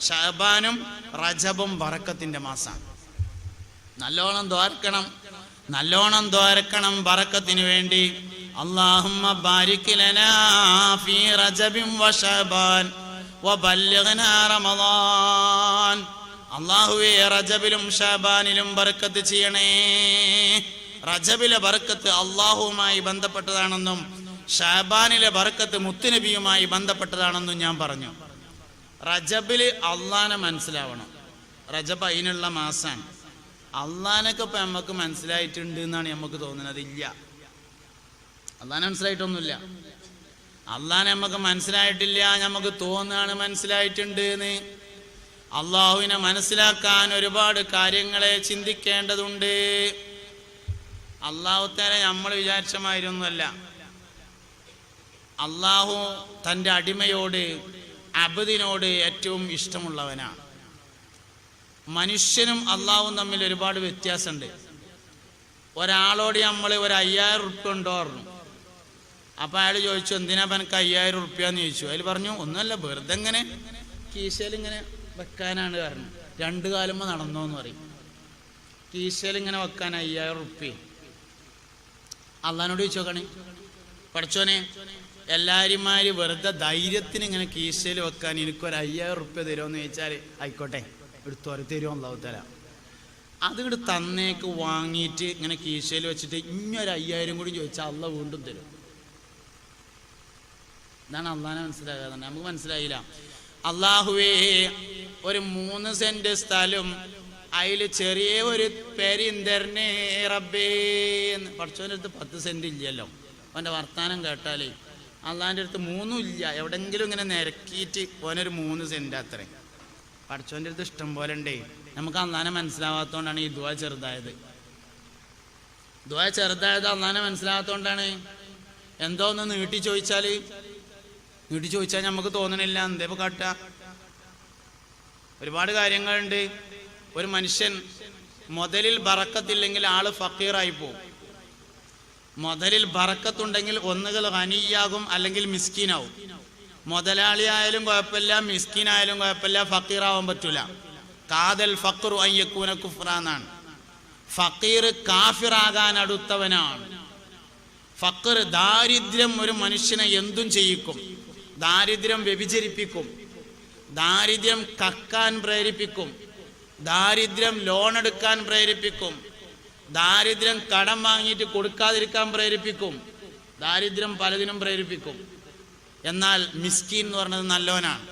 ഷഹബാനും റജബും വറക്കത്തിന്റെ മാസമാണ് നല്ലോണം ദ്വാരക്കണം നല്ലോണം ദ്വാരക്കണം വറക്കത്തിന് വേണ്ടി. അള്ളാഹുമ്മ ബാരിക് ലനാ ഫീ റജബിൻ വശബാൻ വബല്ലിഗ്നാ റമദാൻ. അള്ളാഹുവേ റജബിലും ഷാബാനിലും ബർക്കത്ത് ചെയ്യണേ. റജബിലെ ബർക്കത്ത് അള്ളാഹുവുമായി ബന്ധപ്പെട്ടതാണെന്നും ഷാബാനിലെ ബർക്കത്ത് മുത്തുനബിയുമായി ബന്ധപ്പെട്ടതാണെന്നും ഞാൻ പറഞ്ഞു. റജബിൽ അള്ളാനെ മനസ്സിലാവണം. റജബ് അതിനുള്ള മാസാണ്. അള്ളാനൊക്കെ ഇപ്പൊ നമുക്ക് മനസ്സിലായിട്ടുണ്ട് എന്നാണ് നമുക്ക് തോന്നുന്നത്. ഇല്ല അള്ളാനെ മനസ്സിലായിട്ടൊന്നുമില്ല. അള്ളാനെ നമുക്ക് മനസ്സിലായിട്ടില്ല നമുക്ക് തോന്നുകയാണ് മനസ്സിലായിട്ടുണ്ട്. എന്ന് അള്ളാഹുവിനെ മനസ്സിലാക്കാൻ ഒരുപാട് കാര്യങ്ങളെ ചിന്തിക്കേണ്ടതുണ്ട്. അള്ളാഹുത്തേനെ നമ്മൾ വിചാരിച്ചമായിരുന്നല്ല അള്ളാഹു തന്റെ അടിമയോട് അബദിനോട് ഏറ്റവും ഇഷ്ടമുള്ളവനാണ് മനുഷ്യനും അള്ളാഹും തമ്മിൽ ഒരുപാട് വ്യത്യാസമുണ്ട്. ഒരാളോട് നമ്മൾ ഒരു അയ്യായിരം ഉറുപ്പ്യ ഉണ്ടോ പറഞ്ഞു അപ്പം അയാൾ ചോദിച്ചു എന്തിനാ എനിക്ക് അയ്യായിരം ഉറുപ്പ്യ എന്ന് ചോദിച്ചു? അതിൽ പറഞ്ഞു ഒന്നുമല്ല വെറുതെ ഇങ്ങനെ കീശയിൽ ഇങ്ങനെ വെക്കാനാണ് കാരണം. രണ്ടു കാലുമ്പോൾ നടന്നോന്ന് പറയും. കീശയിൽ ഇങ്ങനെ വെക്കാൻ അയ്യായിരം ഉറുപ്പ്യ. അള്ളഹാനോട് ചോദിച്ചോക്കണേ പഠിച്ചോനെ എല്ലാവരുമാര് വെറുതെ ധൈര്യത്തിന് ഇങ്ങനെ കീശയിൽ വെക്കാൻ എനിക്കൊരു അയ്യായിരം ഉറുപ്പ്യ തരുമോ ചോദിച്ചാൽ ആയിക്കോട്ടെ എടുത്തോരെ തരുമോ അള്ളാഹു തരാം അത് തന്നേക്ക് വാങ്ങിയിട്ട് ഇങ്ങനെ കീശയിൽ വെച്ചിട്ട് ഇനിയൊരു അയ്യായിരം കൂടി ചോദിച്ചാൽ അള്ള വീണ്ടും തരും. ഇതാണ് അള്ളാനെ മനസ്സിലാകാതെ നമുക്ക് മനസ്സിലായില്ല. അള്ളാഹുവേ ഒരു മൂന്ന് സെന്റ് സ്ഥലം അതിൽ ചെറിയ ഒരു പെരിന്തരനെ റബ്ബേ എന്ന്. പഠിച്ചവന്റെ അടുത്ത് പത്ത് സെന്റ് ഇല്ലല്ലോ. അവന്റെ വർത്താനം കേട്ടാലേ അള്ളാന്റെ അടുത്ത് മൂന്നും ഇല്ല. എവിടെങ്കിലും ഇങ്ങനെ നിരക്കിയിട്ട് ഓനൊരു മൂന്ന് സെന്റ് അത്രേ. പഠിച്ചവന്റെ അടുത്ത് ഇഷ്ടം പോലെ ഉണ്ടേ. നമുക്ക് അള്ളാനെ മനസ്സിലാവാത്തതുകൊണ്ടാണ് ഈ ദ്വാ ചെറുതായത്. ദ്വാ ചെറുതായത് അള്ളാനെ മനസ്സിലാവാത്തതുകൊണ്ടാണ് എന്തോ ഒന്ന് നീട്ടി ചോദിച്ചാൽ നീട്ടി ചോദിച്ചാൽ നമുക്ക് തോന്നണില്ല. എന്തേപ്പോ കാട്ട? ഒരുപാട് കാര്യങ്ങളുണ്ട്. ഒരു മനുഷ്യൻ മുതലിൽ ബറക്കത്തില്ലെങ്കിൽ ആൾ ഫക്കീറായി പോകും മുതലിൽ ബറക്കത്തുണ്ടെങ്കിൽ ഒന്നുകൾ ഹനിയാകും അല്ലെങ്കിൽ മിസ്കീനാവും. മുതലാളിയായാലും കുഴപ്പമില്ല മിസ്കീനായാലും കുഴപ്പമില്ല ഫക്കീറാവാൻ പറ്റൂല. കാതൽ ഫക്കറു അയ്യക്കൂന കുഫ്ര എന്നാണ്. ഫക്കീർ കാഫിറാകാൻ അടുത്തവനാണ്. ഫക്കർ ദാരിദ്ര്യം ഒരു മനുഷ്യനെ എന്തും ചെയ്യിക്കും. ദാരിദ്ര്യം വ്യഭിചരിപ്പിക്കും. ദാരിദ്ര്യം കക്കാൻ പ്രേരിപ്പിക്കും. ദാരിദ്ര്യം ലോൺ എടുക്കാൻ പ്രേരിപ്പിക്കും. ദാരിദ്ര്യം കടം വാങ്ങിയിട്ട് കൊടുക്കാതിരിക്കാൻ പ്രേരിപ്പിക്കും. ദാരിദ്ര്യം പലതിനും പ്രേരിപ്പിക്കും. എന്നാൽ മിസ്കീൻ എന്ന് പറഞ്ഞത് നല്ലവനാണ്.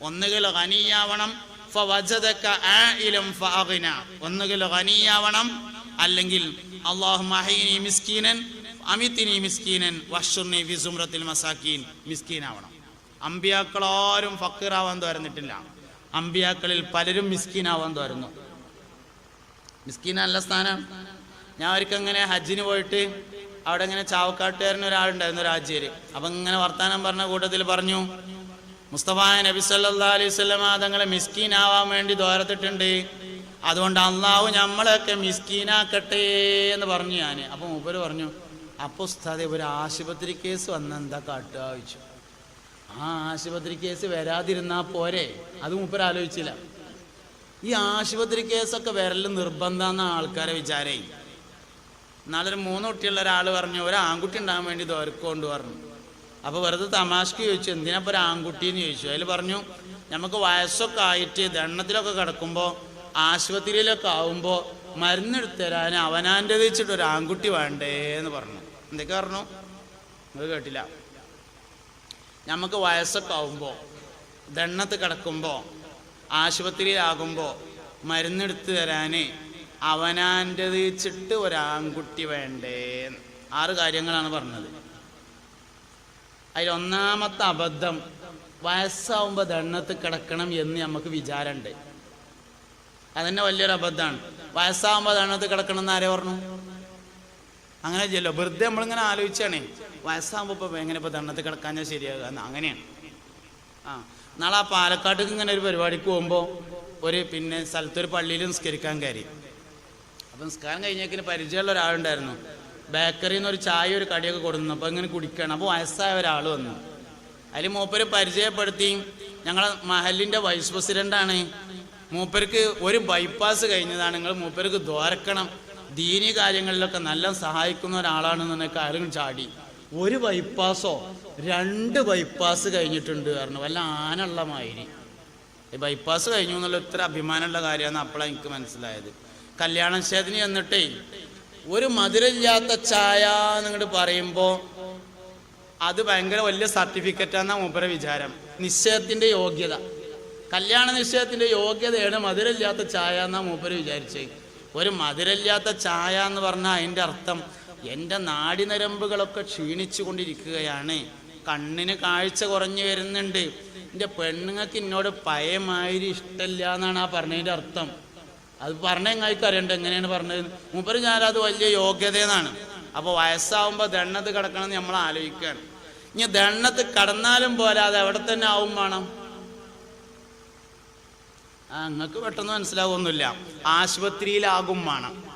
ഒന്നുകിൽ ഹനിയാവണം ഒന്നുകിൽ ഹനിയാവണം അല്ലെങ്കിൽ അല്ലാഹുമ്മ മഹീനി മിസ്കീനൻ അമിത്തിനി മിസ്കീനൻ അമ്പിയാക്കളാരും ഫക്കീറാവാൻ തോരുന്നിട്ടില്ല അമ്പിയാക്കളിൽ പലരും മിസ്കീനാവാൻ തോരുന്നു മിസ്കീൻ നല്ല സ്ഥാനം. ഞാൻ അവർക്ക് അങ്ങനെ ഹജ്ജിന് പോയിട്ട് അവിടെ ഇങ്ങനെ ചാവക്കാട്ടുകാരൻ ഒരാളുണ്ടായിരുന്നു രാജ്യര്. അപ്പൊ ഇങ്ങനെ വർത്താനം പറഞ്ഞ കൂട്ടത്തിൽ പറഞ്ഞു മുസ്തഫ നബി സല്ലാ അലൈഹി സ്വലമ തങ്ങളെ മിസ്കീനാവാൻ വേണ്ടി ദോരത്തിട്ടുണ്ട് അതുകൊണ്ട് അള്ളാഹു നമ്മളെയൊക്കെ മിസ്കീനാക്കട്ടെ എന്ന് പറഞ്ഞു ഞാൻ അപ്പൊ മൂപ്പര് പറഞ്ഞു അപ്പൊ ഉസ്താദെ ഒരു ആശുപത്രി കേസ് വന്ന എന്താ കാട്ടുക ചോദിച്ചു. ആ ആശുപത്രി കേസ് വരാതിരുന്നാ പോരെ? അത് മൂപ്പര് ആലോചിച്ചില്ല. ഈ ആശുപത്രി കേസൊക്കെ വരൽ നിർബന്ധമെന്ന ആൾക്കാരെ വിചാരേ. എന്നാലൊരു മൂന്ന് കുട്ടിയുള്ള ഒരാൾ പറഞ്ഞു ഒരു ആൺകുട്ടി ഉണ്ടാകാൻ വേണ്ടി ദോരക്കൊണ്ട് പറഞ്ഞു. അപ്പോൾ വെറുതെ തമാശക്ക് ചോദിച്ചു എന്തിനാ ഒരു ആൺകുട്ടി? എന്ന് ചോദിച്ചു. അതിൽ പറഞ്ഞു നമുക്ക് വയസ്സൊക്കെ ആയിട്ട് ദണ്ണത്തിലൊക്കെ കിടക്കുമ്പോൾ ആശുപത്രിയിലൊക്കെ ആവുമ്പോൾ മരുന്നെടുത്ത് തരാൻ അവനാന്റെ വെച്ചിട്ട് ഒരു ആൺകുട്ടി വേണ്ടേ? എന്ന് പറഞ്ഞു. എന്തൊക്കെ പറഞ്ഞു? അത് കേട്ടില്ല. നമുക്ക് വയസ്സൊക്കെ ആവുമ്പോൾ ദണ്ണത്ത് കിടക്കുമ്പോൾ ആശുപത്രിയിലാകുമ്പോൾ മരുന്നെടുത്ത് തരാൻ അവനാന്റെ ചിട്ട് ഒരാൺകുട്ടി വേണ്ടേ ആറ് കാര്യങ്ങളാണ് പറഞ്ഞത്. അതിലൊന്നാമത്തെ അബദ്ധം വയസ്സാവുമ്പോൾ ദണ്ണത്ത് കിടക്കണം എന്ന് നമുക്ക് വിചാരമുണ്ട് അതന്നെ വലിയൊരു അബദ്ധമാണ് വയസ്സാവുമ്പോൾ ദണ്ണത്ത് കിടക്കണം എന്ന് ആരെ പറഞ്ഞു? അങ്ങനെ ചെയ്യല്ലോ വെറുതെ നമ്മളിങ്ങനെ ആലോചിച്ചാണേ. വയസ്സാകുമ്പോൾ ഇപ്പോൾ എങ്ങനെ ഇപ്പോൾ ദണ്ണത്ത് കിടക്കാഞ്ഞാൽ ശരിയാകുക അങ്ങനെയാണ്. ആ. നാളെ ആ പാലക്കാട്ടേക്ക് ഇങ്ങനെ ഒരു പരിപാടിക്ക് പോകുമ്പോൾ ഒരു പിന്നെ സ്ഥലത്തൊരു പള്ളിയിൽ നിസ്കരിക്കാൻ കയറി. അപ്പം നിസ്കാരം കഴിഞ്ഞേക്കിന് പരിചയമുള്ള ഒരാളുണ്ടായിരുന്നു. ബേക്കറിയിൽ നിന്ന് ഒരു ചായ ഒരു കടിയൊക്കെ കൊടുക്കുന്നു അപ്പോൾ ഇങ്ങനെ കുടിക്കണം. അപ്പോൾ വയസ്സായ ഒരാൾ വന്നു. അതിൽ മൂപ്പര് പരിചയപ്പെടുത്തി. ഞങ്ങളെ മഹലിന്റെ വൈസ് പ്രസിഡന്റാണ് മൂപ്പർക്ക് ഒരു ബൈപ്പാസ് കഴിഞ്ഞതാണ്. നിങ്ങൾ മൂപ്പർക്ക് ദ്വാരക്കണം. ദീനീ കാര്യങ്ങളിലൊക്കെ നല്ല സഹായിക്കുന്ന ഒരാളാണെന്നൊക്കെ ആരും ചാടി. ഒരു ബൈപ്പാസോ രണ്ട് ബൈപ്പാസ് കഴിഞ്ഞിട്ടുണ്ട് പറഞ്ഞു. വല്ല ആനുള്ള മാതിരി. ബൈപ്പാസ് കഴിഞ്ഞു എന്നുള്ള ഇത്ര അഭിമാനമുള്ള കാര്യമാണ് അപ്പോഴാണ് എനിക്ക് മനസ്സിലായത്. കല്യാണ ക്ഷേത്രം എന്നിട്ടേ ഒരു മധുരമില്ലാത്ത ചായ എന്നിങ്ങോട്ട് പറയുമ്പോൾ അത് ഭയങ്കര വലിയ സർട്ടിഫിക്കറ്റാണെന്നാണ് മൂപ്പരെ വിചാരം. നിശ്ചയത്തിന്റെ യോഗ്യത. കല്യാണ നിശ്ചയത്തിന്റെ യോഗ്യതയാണ് മധുരമില്ലാത്ത ചായ എന്നാണ് മൂപ്പര് വിചാരിച്ചത് ഒരു മധുരമില്ലാത്ത ചായ എന്ന് പറഞ്ഞാൽ അതിന്റെ അർത്ഥം എന്റെ നാടിനരമ്പുകളൊക്കെ ക്ഷീണിച്ചു കൊണ്ടിരിക്കുകയാണ് കണ്ണിന് കാഴ്ച കുറഞ്ഞു വരുന്നുണ്ട്. എന്റെ പെണ്ണുങ്ങൾക്ക് എന്നോട് പയമാതിരി ഇഷ്ടമില്ല എന്നാണ് ആ പറഞ്ഞതിന്റെ അർത്ഥം. അത് പറഞ്ഞ ഞങ്ങൾക്ക് അറിയണ്ട? എങ്ങനെയാണ് പറഞ്ഞത്? മൂപ്പര് ഞാനത് വലിയ യോഗ്യതയെന്നാണ്. അപ്പോൾ വയസ്സാവുമ്പോൾ ദണ്ണത്ത് കിടക്കണമെന്ന് നമ്മൾ ആലോചിക്കുകയാണ്. ഇനി ദണ്ണത്ത് കടന്നാലും പോരാതെ എവിടെ തന്നെ ആവും വേണം ആ നിങ്ങൾക്ക് പെട്ടെന്ന് മനസ്സിലാവുമൊന്നുമില്ല. ആശുപത്രിയിലാകും വേണം.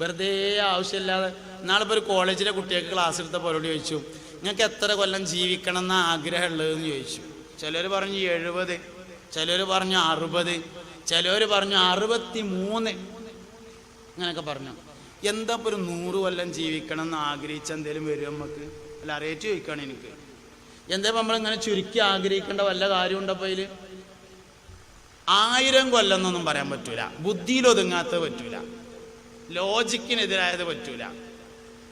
വെറുതെ ആവശ്യമില്ലാതെ നാളിപ്പോൾ ഒരു കോളേജിലെ കുട്ടികൾക്ക് ക്ലാസ് എടുത്ത പോലോട് ചോദിച്ചു നിങ്ങൾക്ക് എത്ര കൊല്ലം ജീവിക്കണം എന്ന ആഗ്രഹമുള്ളതെന്ന് ചോദിച്ചു. ചിലർ പറഞ്ഞു എഴുപത് ചിലർ പറഞ്ഞു അറുപത് ചിലർ പറഞ്ഞു അറുപത്തി മൂന്ന് അങ്ങനെയൊക്കെ പറഞ്ഞു. എന്താ ഇപ്പോൾ ഒരു നൂറ് കൊല്ലം ജീവിക്കണം എന്ന് ആഗ്രഹിച്ച എന്തേലും വരും നമുക്ക് അല്ല അറിയിച്ച് ചോദിക്കുകയാണ് എനിക്ക്. എന്താ നമ്മൾ ഇങ്ങനെ ചുരുക്കി ആഗ്രഹിക്കേണ്ട വല്ല കാര്യമുണ്ടപ്പോൾ അതിൽ ആയിരം കൊല്ലം എന്നൊന്നും പറയാൻ പറ്റൂല. ബുദ്ധിയിൽ ഒതുങ്ങാത്ത പറ്റൂല. ലോജിക്കിനെതിരായത് പറ്റൂല.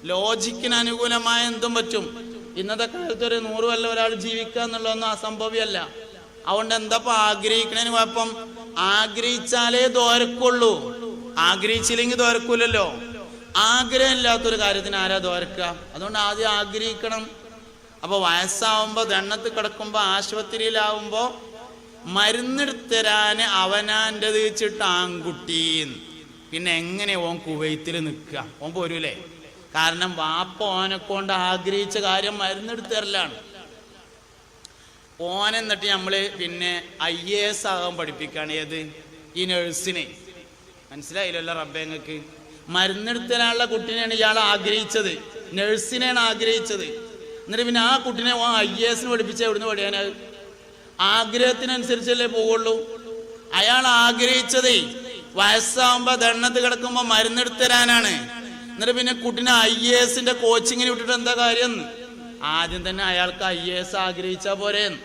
ലോജിക്കിന് അനുകൂലമായ എന്തും പറ്റും. ഇന്നത്തെ കാലത്ത് ഒരു നൂറ് കൊല്ലം ഒരാൾ ജീവിക്കുക എന്നുള്ളതൊന്നും അസംഭവ്യമല്ല. അതുകൊണ്ട് എന്താ ഇപ്പൊ ആഗ്രഹിക്കണേന് കുഴപ്പം? ആഗ്രഹിച്ചാലേ ദോരക്കുള്ളൂ ആഗ്രഹിച്ചില്ലെങ്കിൽ ദോരക്കൂലല്ലോ ആഗ്രഹമില്ലാത്തൊരു കാര്യത്തിന് ആരാ ദോരക്കുക അതുകൊണ്ട് ആദ്യം ആഗ്രഹിക്കണം. അപ്പൊ വയസ്സാവുമ്പോ ദണ്ണത്ത് കിടക്കുമ്പോ ആശുപത്രിയിലാവുമ്പോ മരുന്നെടുത്തരാന് അവനാന്റെ തീച്ചിട്ട് ആൺകുട്ടീന്ന്. പിന്നെ എങ്ങനെ ഓൻ കുവൈത്തിൽ നിൽക്കുക? ഓൻ പോരൂലേ? കാരണം വാപ്പ ഓനെ കൊണ്ട് ആഗ്രഹിച്ച കാര്യം മരുന്നെടുത്ത് തരലാണ്. ഓൻ എന്നിട്ട് നമ്മൾ പിന്നെ ഐ എ എസ് ആകാൻ പഠിപ്പിക്കുകയാണ്. ഏത്? ഈ നഴ്സിനെ. മനസ്സിലായില്ലല്ലോ റബ്ബേങ്ങക്ക് മരുന്നെടുത്തരാനുള്ള കുട്ടീനെയാണ് ഇയാൾ ആഗ്രഹിച്ചത്. നഴ്സിനെയാണ് ആഗ്രഹിച്ചത്. എന്നിട്ട് പിന്നെ ആ കുട്ടീനെ ഓ ഐ എ എസിന് പഠിപ്പിച്ച എവിടുന്ന് പഠിക്കാനത് ആഗ്രഹത്തിനനുസരിച്ചല്ലേ പോവുള്ളൂ. അയാൾ ആഗ്രഹിച്ചതേ വയസ്സാവുമ്പോ ദണ്ണത്ത് കിടക്കുമ്പോ മരുന്നെടുത്ത് തരാനാണ്. എന്നിട്ട് പിന്നെ കുട്ടിനെ ഐ എ എസിന്റെ കോച്ചിങ്ങിന് വിട്ടിട്ട് എന്താ കാര്യം? ആദ്യം തന്നെ അയാൾക്ക് ഐ എ എസ് ആഗ്രഹിച്ച പോരെ.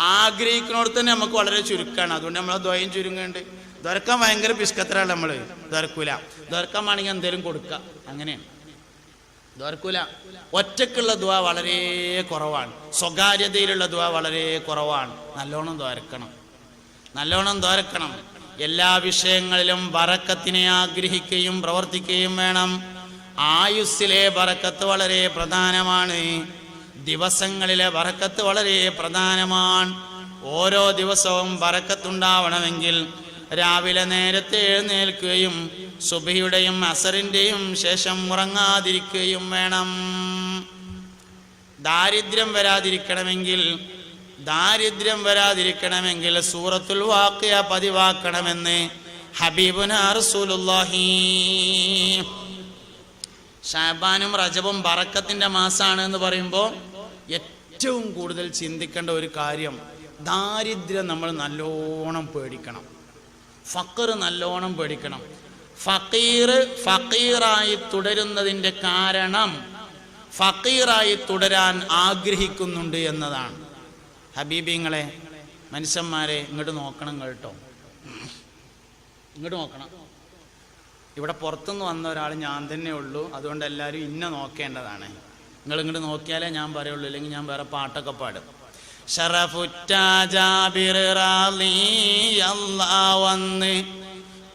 ആഗ്രഹിക്കുന്നോട് തന്നെ നമുക്ക് വളരെ ചുരുക്കാണ്. അതുകൊണ്ട് നമ്മളെ ദ്വയം ചുരുങ്ങുന്നുണ്ട്. ദ്വരക്കാൻ ഭയങ്കര പിഷ്കത്തരാണ് നമ്മൾ. ദ്വരക്കൂല. ദുരക്കാൻ വേണമെങ്കിൽ എന്തേലും കൊടുക്കുക അങ്ങനെയാണ്. ദുരക്കൂല ഒറ്റക്കുള്ള ദുവ വളരെ കുറവാണ്. സ്വകാര്യതയിലുള്ള ദുവ വളരെ കുറവാണ്. നല്ലോണം ദുരക്കണം നല്ലോണം ദ്വാരക്കണം. എല്ലാ വിഷയങ്ങളിലും വറക്കത്തിനെ ആഗ്രഹിക്കുകയും പ്രവർത്തിക്കുകയും വേണം. ആയുസ്സിലെ വറക്കത്ത് വളരെ പ്രധാനമാണ്. ദിവസങ്ങളിലെ വറക്കത്ത് വളരെ പ്രധാനമാണ്. ഓരോ ദിവസവും വറക്കത്തുണ്ടാവണമെങ്കിൽ രാവിലെ നേരത്തെ എഴുന്നേൽക്കുകയും സുബിയുടെയും അസറിന്റെയും ശേഷം ഉറങ്ങാതിരിക്കുകയും വേണം. ദാരിദ്ര്യം വരാതിരിക്കണമെങ്കിൽ ദാരിദ്ര്യം വരാതിരിക്കണമെങ്കിൽ സൂറത്തുൽ വാക്കിയ പതിവാക്കണമെന്ന് ഹബീബുന ഷാബാനും റജബും ബറക്കത്തിന്റെ മാസമാണ് എന്ന് പറയുമ്പോൾ ഏറ്റവും കൂടുതൽ ചിന്തിക്കേണ്ട ഒരു കാര്യം ദാരിദ്ര്യം നമ്മൾ നല്ലോണം പേടിക്കണം. ഫക്കർ നല്ലോണം പേടിക്കണം. ഫക്കീർ ഫക്കീറായി തുടരുന്നതിന്റെ കാരണം ഫക്കീറായി തുടരാൻ ആഗ്രഹിക്കുന്നുണ്ട് എന്നതാണ്. ഹബീബിങ്ങളെ മനുഷ്യന്മാരെ ഇങ്ങോട്ട് നോക്കണം കേട്ടോ. ഇങ്ങോട്ട് നോക്കണം. ഇവിടെ പുറത്തുനിന്ന് വന്ന ഒരാൾ ഞാൻ തന്നെ ഉള്ളൂ. അതുകൊണ്ട് എല്ലാവരും ഇന്ന നോക്കേണ്ടതാണ്. നിങ്ങൾ ഇങ്ങോട്ട് നോക്കിയാലേ ഞാൻ പറയുള്ളൂ. അല്ലെങ്കിൽ ഞാൻ വേറെ പാട്ടൊക്കെ പാടും. വന്ന്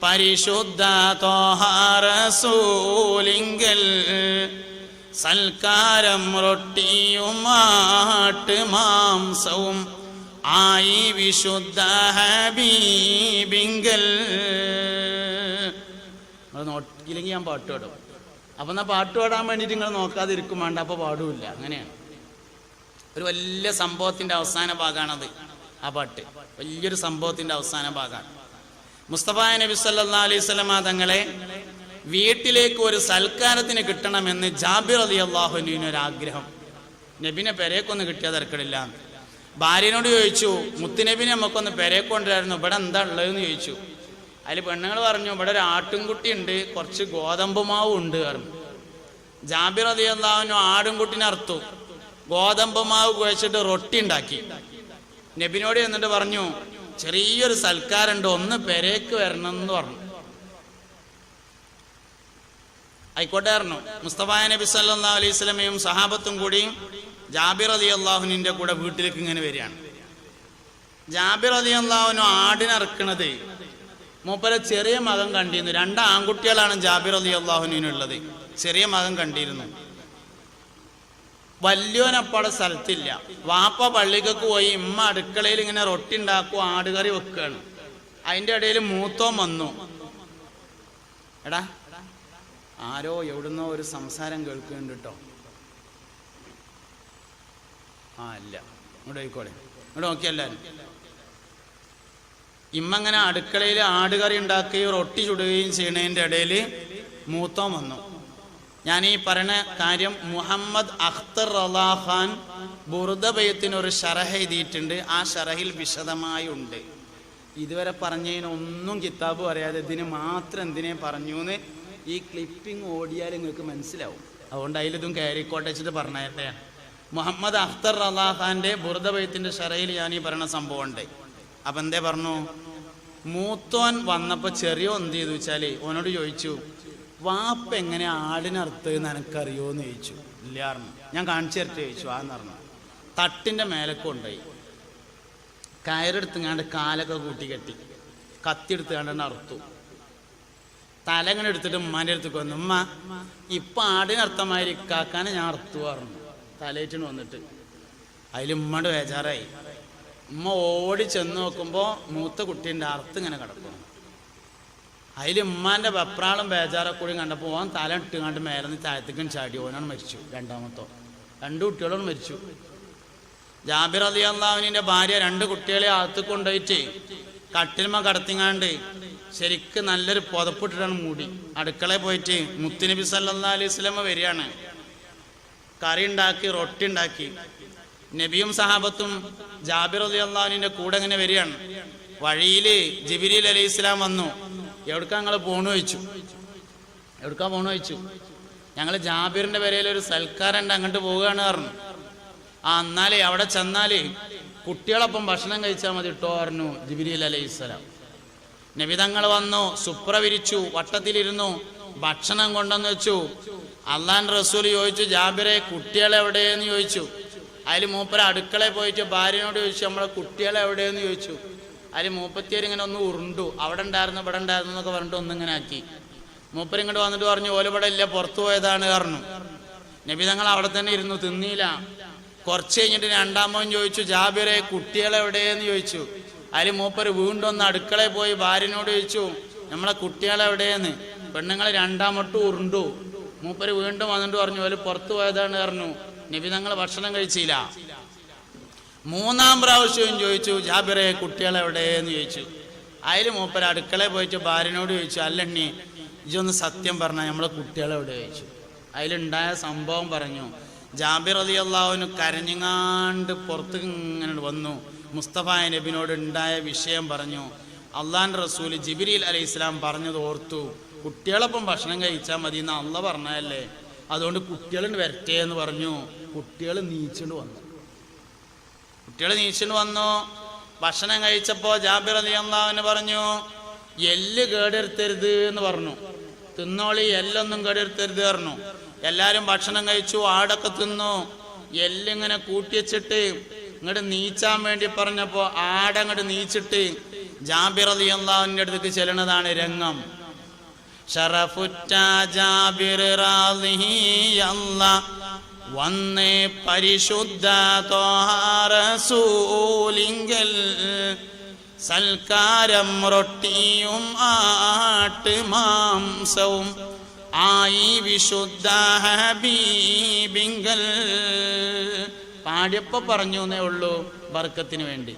പരിശുദ്ധ തോഹാറസൂലിങ്കൽ സൽക്കാരം റൊട്ടിയും ആട്ട് മാംസവും ആയി വിശുദ്ധ ഹബീബിങ്കൽ. നിങ്ങൾ നോക്കിയില്ലെങ്കിൽ ഞാൻ പാട്ട് പാടും. അപ്പൊ എന്നാൽ പാട്ട് പാടാൻ വേണ്ടിയിട്ട് നിങ്ങൾ നോക്കാതിരിക്കും വേണ്ട അപ്പോൾ പാടുമില്ല അങ്ങനെയാണ്. ഒരു വലിയ സംഭവത്തിന്റെ അവസാന ഭാഗമാണത് ആ പാട്ട്. വലിയൊരു സംഭവത്തിന്റെ അവസാന ഭാഗമാണ് മുസ്തഫ നബി സല്ലാ അലൈഹി സ്വലമ തങ്ങളെ വീട്ടിലേക്ക് ഒരു സൽക്കാരത്തിന് കിട്ടണമെന്ന് ജാബിർ അലി അള്ളാഹുലിന് ഒരു ആഗ്രഹം നബിനെ പെരേക്കൊന്ന് കിട്ടിയാൽ തിരക്കടില്ല. ഭാര്യനോട് ചോദിച്ചു മുത്തുനബിനെ നമുക്കൊന്ന് പെരേക്കൊണ്ടായിരുന്നു ഇവിടെ എന്താ ഉള്ളതെന്ന് ചോദിച്ചു. അതിൽ പെണ്ണുങ്ങൾ പറഞ്ഞു ഇവിടെ ഒരു ആട്ടുംകുട്ടി ഉണ്ട് കുറച്ച് ഗോതമ്പ് മാവും ഉണ്ട് പറഞ്ഞു. ജാബിർ അലിയല്ലാവിനും ആടുംകുട്ടിനെ അർത്തു ഗോതമ്പ് മാവ് കുഴച്ചിട്ട് റൊട്ടി ഉണ്ടാക്കി. നബിനോട് എന്നിട്ട് പറഞ്ഞു ചെറിയൊരു സൽക്കാരുണ്ട് ഒന്ന് പെരേക്ക് വരണം എന്ന് പറഞ്ഞു. ആയിക്കോട്ടെ പറഞ്ഞു മുസ്തഫ നബി സല്ലാ അലൈഹി സ്വലമയും സഹാബത്തും കൂടിയും ജാബിർ അലി അള്ളാഹുനിന്റെ കൂടെ വീട്ടിലേക്ക് ഇങ്ങനെ വരികയാണ്. ജാബിർ അലി അള്ളാഹുനു ആടിനറക്കണത് മൂപ്പരെ ചെറിയ മകൻ കണ്ടിരുന്നു. രണ്ട് ആൺകുട്ടികളാണ് ജാബിർ അലി അള്ളാഹുനുള്ളത് ചെറിയ മകൻ കണ്ടിരുന്നു. വല്യോനപ്പാടെ സ്ഥലത്തില്ല. വാപ്പ പള്ളിക്കൊക്കെ പോയി ഇമ്മ അടുക്കളയിൽ ഇങ്ങനെ റൊട്ടി ഉണ്ടാക്കും ആടുകറി വെക്കുകയാണ്. അതിന്റെ ഇടയിൽ മൂത്തോം വന്നു. എടാ ആരോ എവിടുന്നോ ഒരു സംസാരം കേൾക്കുന്നുണ്ട് കേട്ടോ ആ അല്ല ഇങ്ങോട്ട് പോയിക്കോളെ. ഇങ്ങോട്ട് നോക്കിയല്ലാരും ഇമ്മങ്ങനെ അടുക്കളയിൽ ആടുകറി ഉണ്ടാക്കുകയും റൊട്ടി ചുടുകയും ചെയ്യണതിന്റെ ഇടയിൽ മൂത്തോം വന്നു. ഞാൻ ഈ പറയുന്ന കാര്യം മുഹമ്മദ് അഖ്തർ റലാഖാൻ ബുറുദബയത്തിന് ഒരു ഷറഹ എഴുതിയിട്ടുണ്ട്. ആ ഷറഹിൽ വിശദമായി ഉണ്ട്. ഇതുവരെ പറഞ്ഞതിനൊന്നും കിതാബ് അറിയാതെ ഇതിന് മാത്രം എന്തിനെ പറഞ്ഞു എന്ന് ഈ ക്ലിപ്പിംഗ് ഓടിയാൽ നിങ്ങൾക്ക് മനസ്സിലാവും. അതുകൊണ്ട് അതിലിതും കയറിക്കോട്ടെ വെച്ചിട്ട് പറഞ്ഞേ മുഹമ്മദ് അഖ്തർ റലാഖാന്റെ ബുറുദബയത്തിന്റെ ഷറയിൽ ഞാൻ ഈ പറയുന്ന സംഭവം ഉണ്ട് അപ്പം എന്തേ പറഞ്ഞു? മൂത്തോൻ വന്നപ്പോൾ ചെറിയോ എന്ത് ചെയ്തു വെച്ചാൽ ഓനോട് ചോദിച്ചു വാപ്പ എങ്ങനെ ആടിനർത്ത് നിനക്കറിയോ? എന്ന് ചോദിച്ചു. ഇല്ലാർന്നു ഞാൻ കാണിച്ചു തരട്ടെ ചോദിച്ചു. ആന്ന് പറഞ്ഞു. തട്ടിന്റെ മേലൊക്കെ കൊണ്ടുപോയി. കയറെടുത്തുങ്ങാണ്ട് കാലൊക്കെ കൂട്ടി കെട്ടി. കത്തി എടുത്തുകൊണ്ട് അറുത്തു. തല ഇങ്ങനെ എടുത്തിട്ട് ഉമ്മാന്റെ അടുത്ത് വന്നു. ഉമ്മ ഇപ്പം ആടിനർത്ഥമാതിരി കാക്കാനെ ഞാൻ അർത്തു പറഞ്ഞു. വന്നിട്ട്. അതിൽ ഉമ്മയുടെ ബേജാറായി. ഉമ്മ ഓടി ചെന്ന് നോക്കുമ്പോൾ മൂത്ത കുട്ടീന്റെ അർത്ഥം ഇങ്ങനെ കിടക്കുന്നു. അതിൽ ഉമ്മാന്റെ വെപ്രാളും കൂടി കണ്ടപ്പോൾ ഓൻ തല ഇട്ടുകാണ്ട് മേലെ താഴത്തേക്കും ചാടി. ഓനാണ് മരിച്ചു രണ്ടാമത്തോ. രണ്ട് കുട്ടികളും മരിച്ചു. ജാബിർ അലി ഭാര്യ രണ്ട് കുട്ടികളെ അകത്ത് കൊണ്ടുപോയിട്ട് കട്ടിൽമ കടത്തിങ്ങാണ്ട് ശരിക്ക് നല്ലൊരു പുതപ്പിട്ടിട്ടാണ് മൂടി. അടുക്കളയിൽ പോയിട്ട് മുത്തുനബി സല്ലാ അലൈഹി സ്വലമ വരികയാണ്. കറി ഉണ്ടാക്കി റൊട്ടി ഉണ്ടാക്കി. നബിയും സഹാബത്തും ജാബിർ അലി അള്ളാഹുവിന്റെ കൂടെ ഇങ്ങനെ വരികയാണ്. വഴിയിൽ ജിബിരിൽ അലൈഹി ഇസ്ലാം വന്നു. എവിടക്കാ ഞങ്ങൾ പോണു ചോദിച്ചു. എവിടക്കാ പോണു ചോദിച്ചു. ഞങ്ങൾ ജാബിറിന്റെ പേരയിൽ ഒരു സൽക്കാരുണ്ട് അങ്ങോട്ട് പോവുകയാണ് പറഞ്ഞു. ആ എന്നാലേ അവിടെ ചെന്നാലേ കുട്ടികളൊപ്പം ഭക്ഷണം കഴിച്ചാൽ മതി ഇട്ടോ പറഞ്ഞു ജിബിരിൽ അലൈഹിസ്സലാം നബിതങ്ങൾ വന്നു സുപ്ര വിരിച്ചു വട്ടത്തിലിരുന്നു ഭക്ഷണം കൊണ്ടെന്ന് വെച്ചു. അള്ളാൻ റസൂൽ ചോദിച്ചു ജാബിറെ കുട്ടികളെ എവിടെയെന്ന് ചോദിച്ചു. അതിൽ മൂപ്പര അടുക്കളയിൽ പോയിട്ട് ഭാര്യനോട് ചോദിച്ചു നമ്മളെ കുട്ടികളെ എവിടെയെന്ന് ചോദിച്ചു. അതിൽ മൂപ്പത്തിയേര് ഇങ്ങനെ ഒന്ന് ഉരുണ്ടു. അവിടെ ഉണ്ടായിരുന്നു ഇവിടെ ഉണ്ടായിരുന്നു എന്നൊക്കെ പറഞ്ഞിട്ട് ഒന്നിങ്ങനെ ആക്കി. മൂപ്പര് ഇങ്ങോട്ട് വന്നിട്ട് പറഞ്ഞു ഓലിവിടെ ഇല്ല പുറത്തു പോയതാണ് പറഞ്ഞു. നബി തങ്ങൾ അവിടെ തന്നെ ഇരുന്നു തിന്നിയില്ല കുറച്ച് കഴിഞ്ഞിട്ട് രണ്ടാമൻ ചോദിച്ചു ജാബിറെ കുട്ടികളെ എവിടെയെന്ന് ചോദിച്ചു. അതിൽ മൂപ്പര് വീണ്ടും ഒന്ന് അടുക്കളയിൽ പോയി ഭാര്യനോട് ചോദിച്ചു നമ്മളെ കുട്ടികളെ എവിടെയെന്ന്? പെണ്ണുങ്ങൾ രണ്ടാമട്ട് ഉരുണ്ടു. മൂപ്പര് വീണ്ടും വന്നിട്ട് പറഞ്ഞു അവർ പുറത്തു പോയതാണ് പറഞ്ഞു. നബി തങ്ങൾ ഭക്ഷണം കഴിച്ചില്ല. മൂന്നാം പ്രാവശ്യവും ചോദിച്ചു ജാബിറെ കുട്ടികളെ എവിടെയെന്ന്? ചോദിച്ചു. അതിൽ മൂപ്പര് അടുക്കളയിൽ പോയിട്ട് ഭാര്യനോട് ചോദിച്ചു അല്ലണ്ണി ഇജൊന്ന് സത്യം പറഞ്ഞ നമ്മളെ കുട്ടികളെ എവിടെ? ചോദിച്ചു. അതിലുണ്ടായ സംഭവം പറഞ്ഞു ജാബിർ അലി അള്ളാഹുവിന് കരഞ്ഞങ്ങാണ്ട് പുറത്ത് ഇങ്ങനെ വന്നു. മുസ്തഫ നബിനോട് ഉണ്ടായ വിഷയം പറഞ്ഞു. അള്ളാൻ റസൂൽ ജിബിരിൽ അലൈഹി ഇസ്ലാം പറഞ്ഞത് ഓർത്തു. കുട്ടികളൊപ്പം ഭക്ഷണം കഴിച്ചാൽ മതി എന്ന് അള്ള പറഞ്ഞതല്ലേ? അതുകൊണ്ട് കുട്ടികളുണ്ട് വരട്ടെ എന്ന് പറഞ്ഞു. കുട്ടികൾ നീച്ചുകൊണ്ട് വന്നു. കുട്ടികൾ നീച്ചുകൊണ്ട് വന്നു. ഭക്ഷണം കഴിച്ചപ്പോൾ ജാബിർ അലി പറഞ്ഞു എല്ല് കേടെടുത്തരുത് എന്ന് പറഞ്ഞു. തിന്നോളി എല്ലൊന്നും കേടെടുത്തരുത് പറഞ്ഞു. എല്ലാരും ഭക്ഷണം കഴിച്ചു ആടൊക്കെ തിന്നു. എല്ലിങ്ങനെ കൂട്ടിവെച്ചിട്ട് ഇങ്ങോട്ട് നീച്ചാൻ വേണ്ടി പറഞ്ഞപ്പോ ആടങ്ങോട്ട് നീച്ചിട്ട് ജാബിർ അലി അള്ളാഹുവിന്റെ അടുത്തേക്ക് ചെല്ലണതാണ് രംഗം. ഷറഫുറ്റ ജാബിർ വന്നേ പരിശുദ്ധ തോഹാറസൂലിങ്കൽ സൽക്കാരം റൊട്ടിയും ആട്ട് മാംസവും ആയി വിശുദ്ധ ഹബീബിങ്കൽ. പാടിയപ്പോ പറഞ്ഞു എന്നേ ഉള്ളൂ ബർക്കത്തിന് വേണ്ടി.